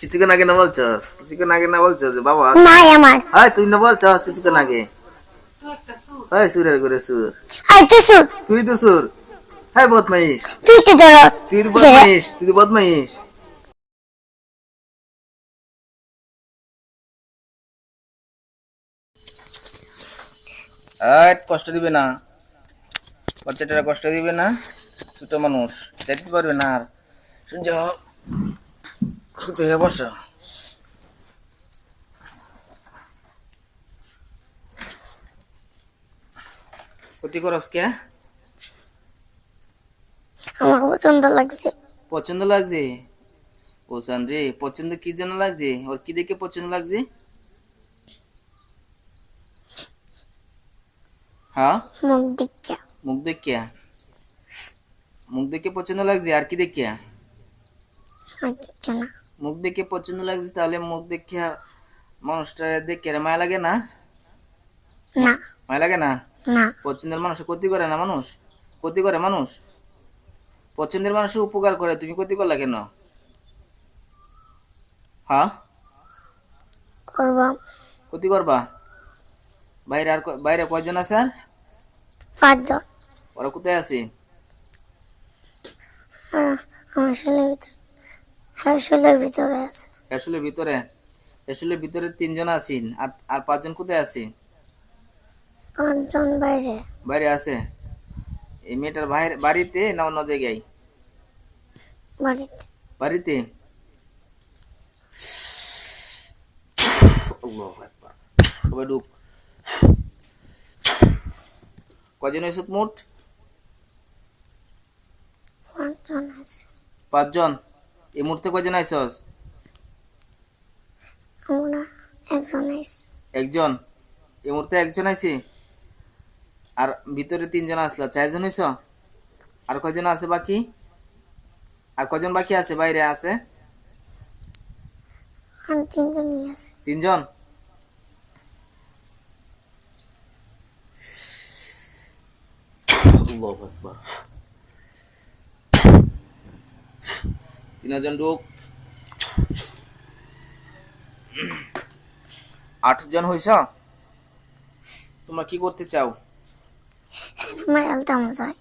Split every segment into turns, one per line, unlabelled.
কিছুক্ষণ আগে না বলছস কিছুক্ষণ আগে না বলছস বাবা নাই আমার হ্যাঁ তুই না বলছস কিছুক্ষণ আগে হ্যাঁ সুরের করে সুর সুর তুই তো সুর হ্যাঁ বদমাইশ তুই তো জরস তুই বদমাইশ তুই বদমাইশ আর কষ্ট দিবে না বাচ্চাটারা কষ্ট দিবে না ছোট মানুষ দেখতে পারবে না আর আমার
পছন্দ লাগছে
পছন্দ লাগছে ওসান রে পছন্দ কি জন্য লাগছে ওর কি দেখে পছন্দ লাগছে হ্যাঁ মুখ দেখিয়া মুখ মুখ দেখে পছন্দ লাগছে আর কি দেখিয়া না মুখ দেখে পছন্দ লাগছে তাহলে মুখ দেখে মানুষটা দেখে মায়া লাগে না না মায়া লাগে না পছন্দের মানুষ ক্ষতি করে না মানুষ ক্ষতি করে মানুষ পছন্দের মানুষ উপকার করে তুমি ক্ষতি করলা কেন হ্যাঁ ক্ষতি করবা বাইরে আর বাইরে কয়জন আছে আর ওরা কোথায় আছে
আমার ছেলে হেসুলের ভিতরে আছে
ভিতরে ভিতরে তিনজন আছেন আর আর পাঁচজন কোথায় আছে
পাঁচজন বাইরে
বাইরে আছে এই মেয়েটার বাইরে বাড়িতে না অন্য জায়গায় বাড়িতে বাড়িতে সবাই ডুব কজন হয়েছে মোট পাঁচজন পাঁচজন এই মুহূর্তে কয়জন আইসস
আমরা একজন আইছি
একজন এই মুহূর্তে একজন আইছি আর ভিতরে তিনজন আসলা চারজন হইছ আর কয়জন আছে বাকি আর কজন বাকি আছে বাইরে আছে
তিনজনই আছে
তিনজন আল্লাহু আকবার তিন জন লোক আটজন হইছ তোমরা কি করতে চাও
মাইরালতাম স্যার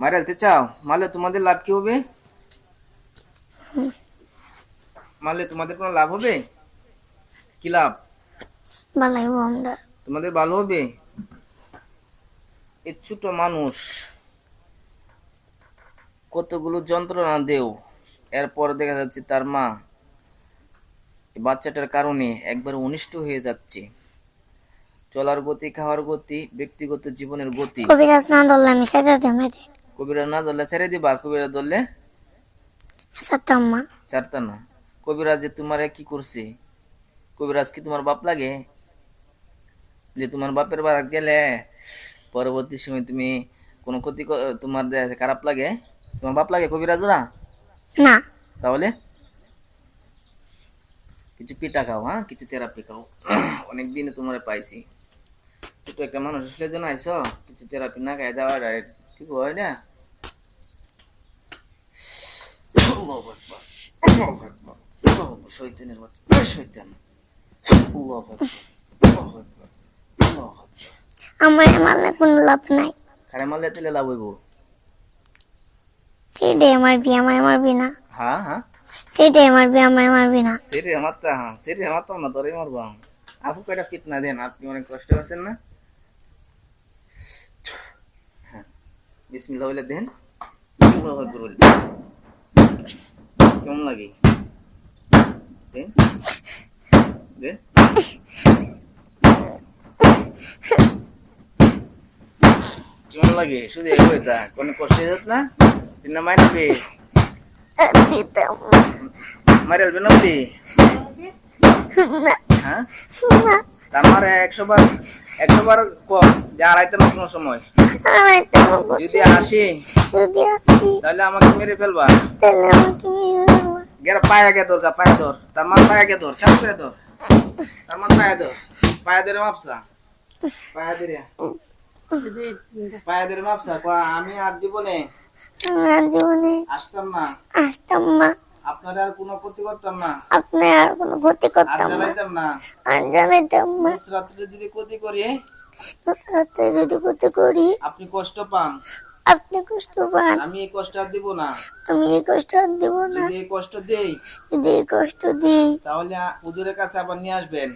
মাইরালতে চাও মালে তোমাদের লাভ কি হবে মালে তোমাদের কোনো লাভ হবে কি লাভ তোমাদের ভালো হবে এ মানুষ কতগুলো যন্ত্রণা দেও এরপর দেখা যাচ্ছে তার মা বাচ্চাটার কারণে একবার অনিষ্ট হয়ে যাচ্ছে চলার গতি খাওয়ার গতি ব্যক্তিগত জীবনের গতি কবিরাজ না ধরলে ছেড়ে দিবা কবিরাজ ধরলে চারটা না কবিরাজ যে তোমার কি করছে কবিরাজ কি তোমার বাপ লাগে যে তোমার বাপের বাড়া গেলে পরবর্তী সময় তুমি কোন ক্ষতি তোমার খারাপ লাগে তোমার বাপ লাগে কবিরাজ না না তাহলে কিছু পিঠা খাও হ্যাঁ কিছু থেরাপি খাও অনেক দিনে তোমার পাইছি ছোট একটা মানুষ আসলে জন্য আইস কিছু থেরাপি না খাই যাওয়া যায় ঠিক হয় না
শৈতানের শৈতান আমার মারলে কোনো লাভ নাই
খারে মারলে তাহলে লাভ হইব
সেটাই মারবি আমায় মারবি না হ্যাঁ হ্যাঁ সেটাই মারবি আমায় মারবি না
সেরে মারতা হ্যাঁ সেরে মারতাম না তোরে মারবো হ্যাঁ। আপু কয়টা ফিতনা দেন আপনি অনেক কষ্ট আছেন না হ্যাঁ। বিসমিল্লাহ বলে দেন কেমন লাগে দেন দেন কেমন লাগে শুধু এগোয় তা কোনো কষ্ট যেত না তিন না মারবে মারে আসবে না অব্দি হ্যাঁ আমার মানে একশো বার একশো বার কম যে আড়াইতে না কোনো সময় যদি আসি তাহলে আমাকে মেরে ফেলবা গেরা পায়া গে দর পায়া দর তার মার মানে পায়া গে দর চাপ করে দর তার মার মানে পায়া দর পায়া দরে মাপসা পায়া দরে আমি ক্ষতি যদি ক্ষতি করি
যদি ক্ষতি করি
আপনি কষ্ট পান আপনি কষ্ট পান আমি এই কষ্ট আর দিব না
আমি এই কষ্ট
আর দিব না কষ্ট দেই
এই কষ্ট দিই
তাহলে কাছে আবার নিয়ে আসবেন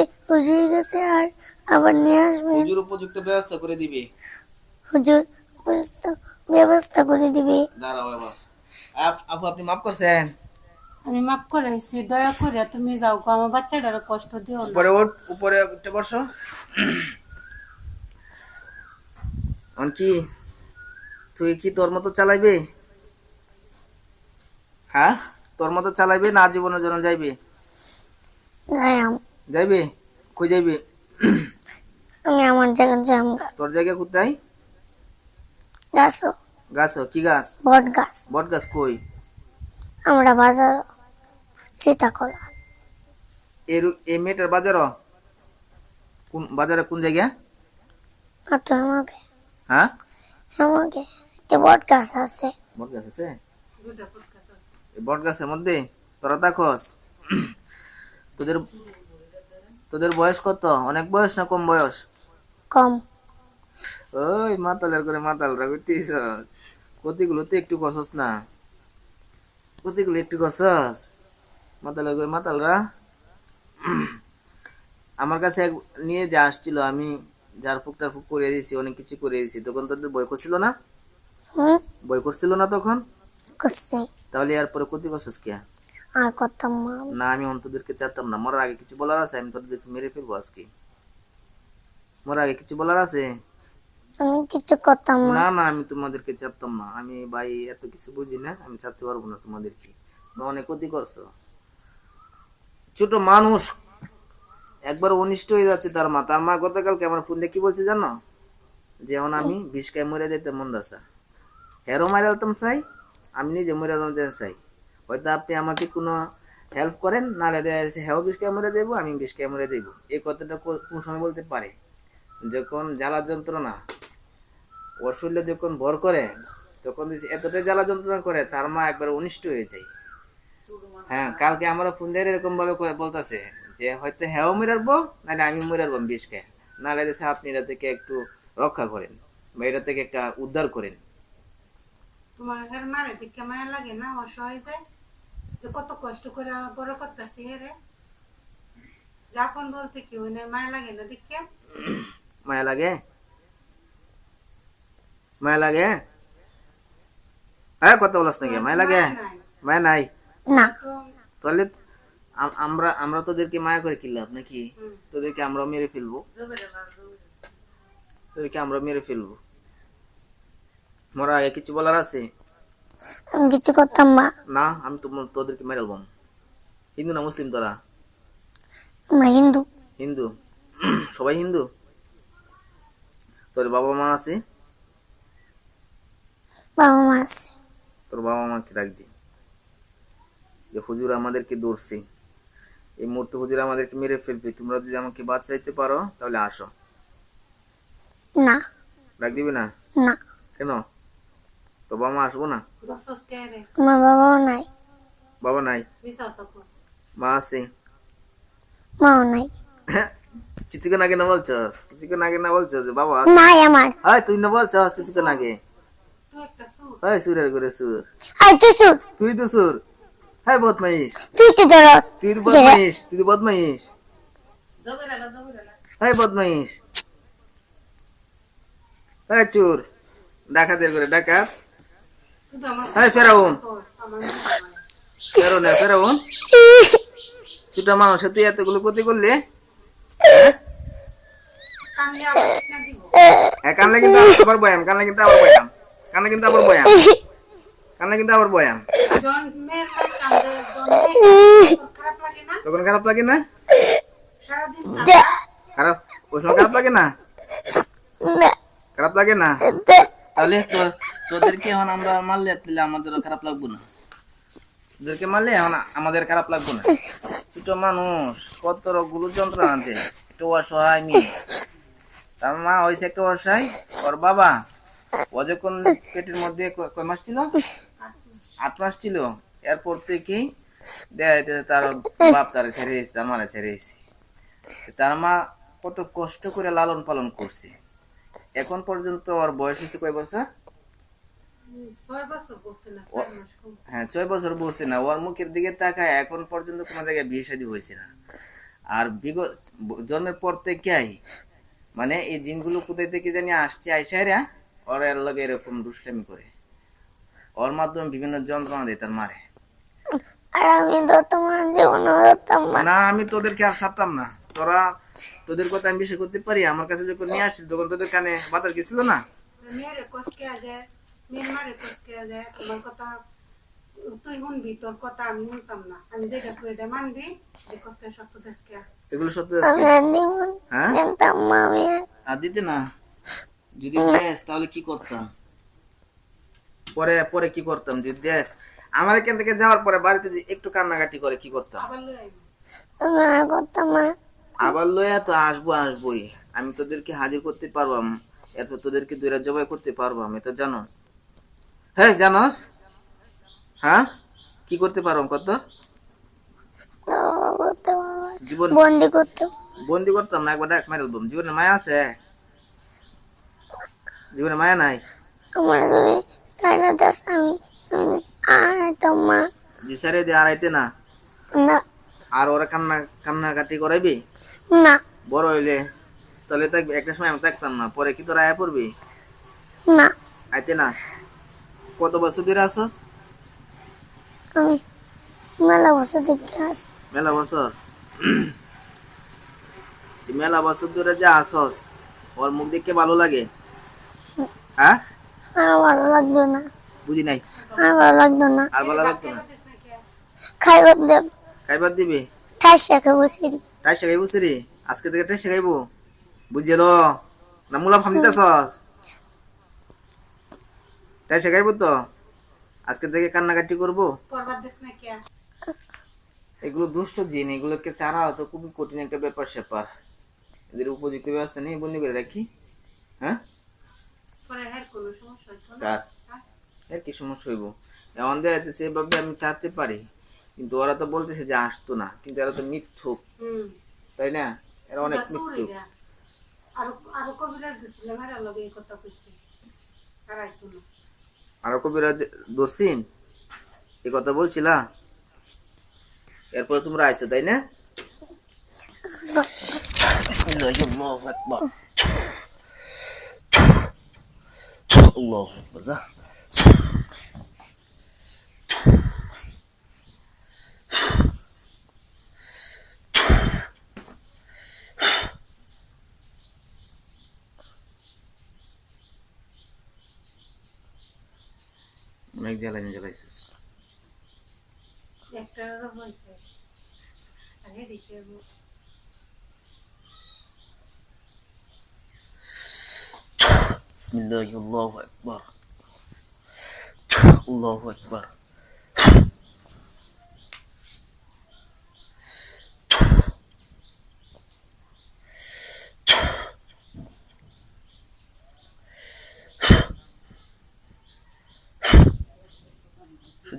আর আবার নিয়ে আসবে
হুজুর উপযুক্ত ব্যবস্থা করে দিবে
হুজুর উপযুক্ত ব্যবস্থা করে দিবে
দাঁড়াও আপনি মাফ করছেন
আমি মাফ করেছি দয়া করে তুমি যাও গো আমার বাচ্চাটার কষ্ট দিও না উপরে
ওঠ উপরে উঠতে বসো অনকি তুই কি তোর মতো চালাইবে হ্যাঁ তোর মতো চালাইবে না জীবনের জন্য যাইবে যাইবে কই যাইবে
আমি আমার জায়গা যাম
তোর জায়গা কোথায় গাছ গাছ কি গাছ বট গাছ বট গাছ কই
আমরা বাজার সীতাকলা
এর এই মেটার বাজার কোন বাজারে কোন জায়গা
আচ্ছা আমাকে হ্যাঁ আমাকে তে বট গাছ আছে
বট গাছ আছে বট গাছের মধ্যে তোরা দেখস তোদের তোদের বয়স কত অনেক বয়স না কম বয়স কম ওই মাতালের করে মাতালরা কইতিস কতিগুলো একটু করছস না কতিগুলো একটু করছস মাতালের করে মাতালরা আমার কাছে এক নিয়ে যা আসছিল আমি যার ফুকটা ফুক করে দিয়েছি অনেক কিছু করে দিয়েছি তখন তোদের বই করছিল না বই করছিল না তখন তাহলে এরপরে ক্ষতি করছিস কিয়া
আর করতাম না
না আমি অন্তদেরকে চাইতাম না মরার আগে কিছু বলার আছে আমি তোদেরকে মেরে ফেলবো আজকে মরার আগে কিছু বলার আছে
আমি কিছু করতাম না না
আমি তোমাদেরকে চাপতাম না আমি ভাই এত কিছু বুঝি না আমি চাইতে পারবো না তোমাদেরকে অনেক ক্ষতি করছো ছোট মানুষ একবার অনিষ্ট হয়ে যাচ্ছে তার মা তার মা গতকালকে আমার ফোন দিয়ে কি বলছে জানো যে এখন আমি বিষ খায় মরে যাইতে মন রাসা হেরো মারে চাই আমি নিজে মরে যেতাম চাই হয়তো আপনি আমাকে কোনো হেল্প করেন নাহলে দেখা যাচ্ছে হ্যাঁ বিষ ক্যামেরে দেব আমি বিষ ক্যামেরে দেব এই কথাটা কোন সময় বলতে পারে যখন জ্বালা যন্ত্রণা ওর শরীরে যখন ভর করে তখন এতটাই জ্বালা যন্ত্রণা করে তার মা একবার অনিষ্ট হয়ে যায় হ্যাঁ কালকে আমরা ফোন দেয় এরকম ভাবে বলতেছে যে হয়তো হ্যাঁ মেরারবো নাহলে আমি মেরারবো বিষ খেয়ে নাহলে যাচ্ছে আপনি এটা থেকে একটু রক্ষা করেন বা এটা থেকে একটা উদ্ধার করেন
তোমার মারে দিকে মায়া লাগে না অসহায় যায় কত কষ্ট করা বড় কথা সে রে লাখন দলতে কি মনে লাগে না ঠিক কি
মনে লাগে মনে লাগে হ্যাঁ কত বলছ না কি মনে লাগে মই নাই না তোলে আমরা আমরা তোদের কি মায়া করে কিল্লা আপনি কি তোদের কি আমরা মেরে ফেলবো তোকে আমরা মেরে ফেলবো মোরা আগে কিচ্ছু বলার আছে
আমি কিছু করতাম না
না আমি তোমার তোদেরকে মেরে বলবো হিন্দু না মুসলিম তোরা আমরা হিন্দু হিন্দু সবাই হিন্দু তোর বাবা মা আছে
বাবা মা আছে
তোর বাবা মাকে ডাক দি যে হুজুর আমাদেরকে দৌড়ছে এই মুহূর্তে হুজুর আমাদেরকে মেরে ফেলবে তোমরা যদি আমাকে বাঁচাইতে পারো তাহলে আসো না রাখ দিবে না না কেন তো বাবা আসবো না বাবাও নাই বাবা নাই মা আছে মাও নাই কিছুক্ষণ আগে না বলছস কিছুক্ষণ আগে না বলছস যে বাবা নাই আমার হ্যাঁ তুই না বলছস কিছুক্ষণ আগে হ্যাঁ সুরের করে সুর হ্যাঁ তুই সুর তুই তো সুর হ্যাঁ বদমাইশ তুই তো তুই তো বদমাইশ তুই তো বদমাইশ হ্যাঁ বদমাইশ হ্যাঁ চোর ডাকাতের করে ডাকাত
হ্যাঁ, হ্যাঁ, হ্যাঁ?
হ্যাঁ কিন্তু আবার বয়াম কিন্তু আবার বয়াম কিন্তু আবার কিন্তু আবার
তখন খারাপ লাগে না খারাপ
খারাপ লাগে না খারাপ লাগে না তাহলে তোদেরকে এখন আমরা মারলে তাহলে আমাদেরও খারাপ লাগবো না তোদেরকে মারলে এখন আমাদের খারাপ লাগবো না তুই তো মানুষ কত রোগগুলো যন্ত্রণা আছে একটু অসহায় মেয়ে তার মা হয়েছে একটু অসহায় ওর বাবা ও যখন পেটের মধ্যে কয় মাস ছিল আট মাস ছিল এরপর থেকে দেখা যেতেছে তার বাপ তার ছেড়ে এসেছে তার মারা ছেড়ে এসেছে তার মা কত কষ্ট করে লালন পালন করছে এখন পর্যন্ত ওর বয়স হয়েছে কয় বছর হ্যাঁ ছয় বছর বসছে না ওর মুখের দিকে তাকায় এখন পর্যন্ত কোনো জায়গায় বিয়ে শাদী হয়েছে না আর বিগত জন্মের পর থেকেই মানে এই জিনগুলো কোথায় থেকে জানি আসছে আইসাইরা ওর এর লগে এরকম দুষ্টামি করে ওর মাধ্যমে বিভিন্ন যন্ত্রণা দেয় তার মারে
আর আমি তো তোমার জীবন না
আমি তোদেরকে আর ছাড়তাম না তোরা তোদের কথা আমি বিশ্বাস করতে পারি আমার কাছে যখন নিয়ে আসছিল তখন তোদের কানে বাতাস গেছিল না
হ্যাঁ? পরে
পরে কি করতাম যদি আমার এখান থেকে যাওয়ার পরে বাড়িতে একটু কান্নাকাটি করে কি করতাম করতাম না আবার লয়া তো আসবো আসবোই আমি তোদেরকে হাজির করতে পারবাম এত তোদেরকে দুইরা জবাই করতে পারবাম এটা জানোস হ্যাঁ জানোস হ্যাঁ কি করতে পারবাম কত জীবন বন্দি করতে বন্দি করতাম না একবার এক মাইল বলবো জীবনে মায়া আছে জীবনে মায়া নাই
আমার যদি সাইনা দাস
আড়াইতে না আর ওরা কান্না কান্না কাটি করাইবি না বড় হইলে তাহলে তো একটা সময় আমি থাকতাম না পরে কি তোর আয়া পড়বি না আইতে না কত বছর ধরে আসস
আমি মেলা বছর দেখতে আস
মেলা বছর মেলা বছর ধরে যে আসস ওর মুখ দেখে ভালো লাগে হ্যাঁ
আর ভালো লাগতো না
বুঝি নাই আর ভালো লাগতো না আর ভালো লাগতো না খাইবার দেব কাইবার দিবে সিরি আজকে থেকে না মুলা ফাম তো আজকে থেকে কান্নাকাটি করবো এগুলো দুষ্ট জিন এগুলোকে চারা হতো খুবই কঠিন একটা ব্যাপার স্যাপার এদের উপযুক্ত ব্যবস্থা নেই বন্দি করে রাখি হ্যাঁ কি সমস্যা হইব এমন দেয় সেভাবে আমি চাতে পারি কিন্তু ওরা তো বলতেছে যে আসতো না কিন্তু এরা তো মিথ্যুক তাই না এরা অনেক মিথ্যুক আরো কবিরাজ দর্শিন এ কথা বলছিলা এরপরে তোমরা আইছো তাই না আল্লাহ আকবার
আল্লাহ আকবার
জ্বালানি জ্বালাইছিস
একটা হয়েছে আমি দেখে بسم الله الله أكبر الله أكبر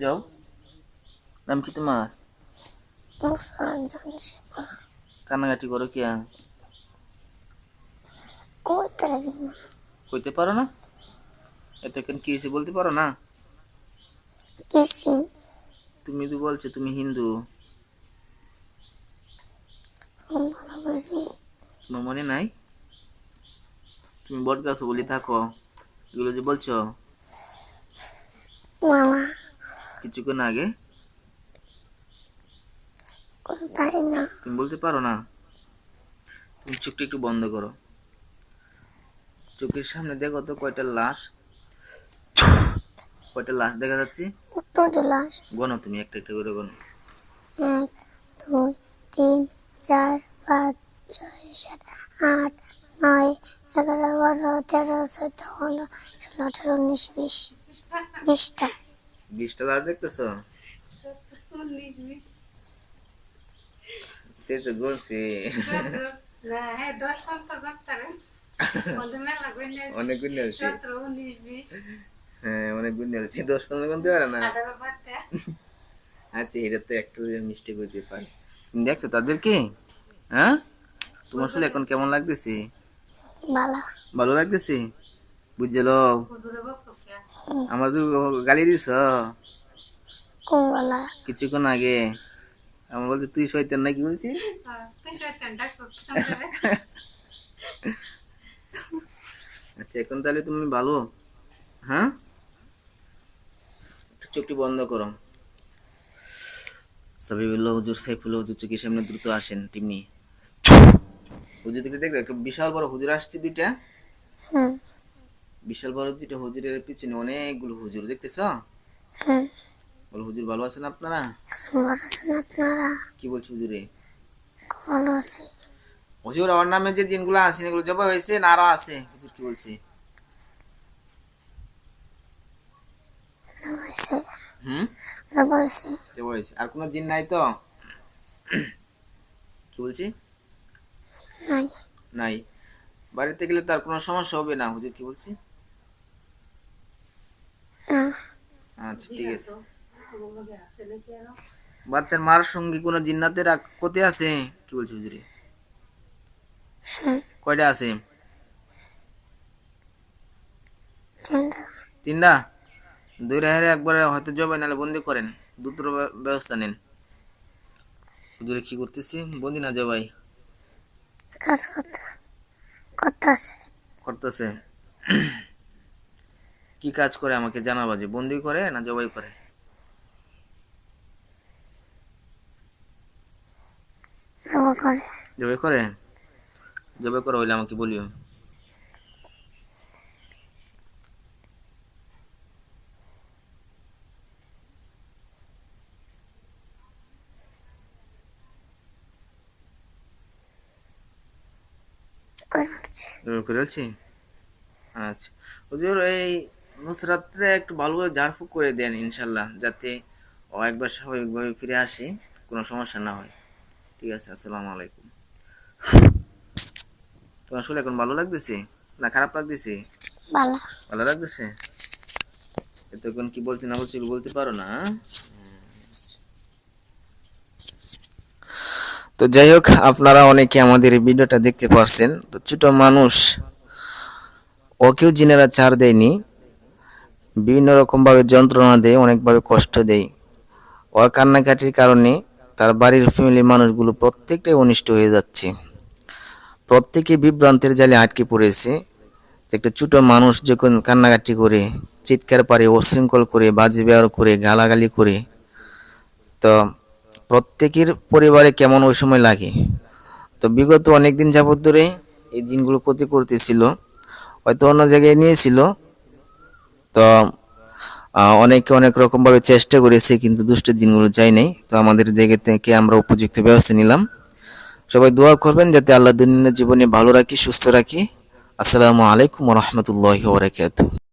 যাও নাম কি তোমার কান্নাকাটি করো কি কইতে পারো না এতক্ষণ কি হয়েছে বলতে পারো না তুমি তো বলছো তুমি হিন্দু তোমার মনে নাই তুমি বট গাছ বলি থাকো এগুলো যে বলছো মামা কিছুক্ষণ আগে তুমি বলতে পারো না তুমি চোখটা একটু বন্ধ করো চোখের সামনে দেখো তো কয়টা লাশ কয়টা লাশ দেখা যাচ্ছে কত লাশ গণো তুমি একটা একটা করে গণো
এক দুই তিন চার পাঁচ ছয় সাত আট নয় এগারো বারো তেরো চোদ্দ পনেরো ষোলো আঠারো উনিশ বিশ বিশটা
বিশটা তার দেখতেছো সে তো গুনছি অনেক হ্যাঁ অনেক পনেরো না আচ্ছা এটা তো একটু তুমি দেখছো তাদেরকে হ্যাঁ তোমার আসলে এখন কেমন লাগতেছে ভালো লাগতেছে বুঝলো আমার গালি দিছ কিছুক্ষণ আগে আমি তুই নাকি বলছি আচ্ছা এখন তাহলে তুমি ভালো হ্যাঁ চোখটি বন্ধ করো সাবিবুল্লাহ হুজুর সাইফুল্লাহ হুজুর চোখের সামনে দ্রুত আসেন তেমনি হুজুর দেখলে দেখো একটা বিশাল বড় হুজুর আসছে দুইটা হুম বিশাল বড় দুটো হুজুরের পিছনে অনেকগুলো হুজুর দেখতেছ হ্যাঁ বলো হুজুর ভালো আছেন আপনারা
ভালো আছেন আপনারা
কি বলছ হুজুরে ভালো আছি হুজুর আমার নামে যে দিনগুলো আছে এগুলো জবাই হয়েছে না আরো আছে হুজুর কি বলছে আর কোন দিন নাই তো কি বলছি নাই বাড়িতে গেলে তার কোনো সমস্যা হবে না হুজুর কি বলছি আচ্ছা ঠিক আছে বাচ্চার মার সঙ্গে কোনো জিন্নাতের কোথায় আছে কি বলছো হুজুরি হ্যাঁ। কয়টা আছে তিনটা দুই রাহের একবার হয়তো জবাই নাহলে বন্দি করেন দুটোর ব্যবস্থা নেন হুজুরে কি করতেছি বন্দি না জবাই
কাজ করতে করতেছে
করতেছে কি কাজ করে আমাকে জানাবা যে বন্দি করে না জবাই করে জবাই করে জবাই করে হইলে আমাকে বলিও করে ফেলছি আচ্ছা ওদের এই নুসরাতে একটু ভালোভাবে ঝাড়ফুঁক করে দেন ইনশাল্লাহ যাতে ও একবার স্বাভাবিকভাবে ফিরে আসে কোনো সমস্যা না হয় ঠিক আছে আসসালামু আলাইকুম তোমার আসলে এখন ভালো লাগতেছে না খারাপ লাগতেছে ভালো ভালো লাগতেছে এতক্ষণ কি বলছি না বলছি বলতে পারো না হ্যাঁ? তো যাই হোক আপনারা অনেকে আমাদের এই ভিডিওটা দেখতে পারছেন তো ছোট মানুষ ওকেও জিনেরা ছাড় দেয়নি বিভিন্ন রকমভাবে যন্ত্রণা দেয় অনেকভাবে কষ্ট দেয় ওর কান্নাকাটির কারণে তার বাড়ির ফ্যামিলির মানুষগুলো প্রত্যেকটাই অনিষ্ট হয়ে যাচ্ছে প্রত্যেকে বিভ্রান্তের জালে আটকে পড়েছে একটা ছোটো মানুষ যখন কান্নাকাটি করে চিৎকার পারে অশৃঙ্খল করে বাজে ব্যবহার করে গালাগালি করে তো প্রত্যেকের পরিবারে কেমন ওই সময় লাগে তো বিগত অনেক দিন যাবত ধরে এই দিনগুলো ক্ষতি করতেছিল হয়তো অন্য জায়গায় নিয়েছিল তো অনেকে অনেক রকমভাবে চেষ্টা করেছে কিন্তু দুষ্টের দিনগুলো যাই নাই তো আমাদের জায়গা থেকে আমরা উপযুক্ত ব্যবস্থা নিলাম সবাই দোয়া করবেন যাতে আল্লাহ দিন জীবনে ভালো রাখি সুস্থ রাখি আসসালামু আলাইকুম রহমতুল্লাহ বরাকাতু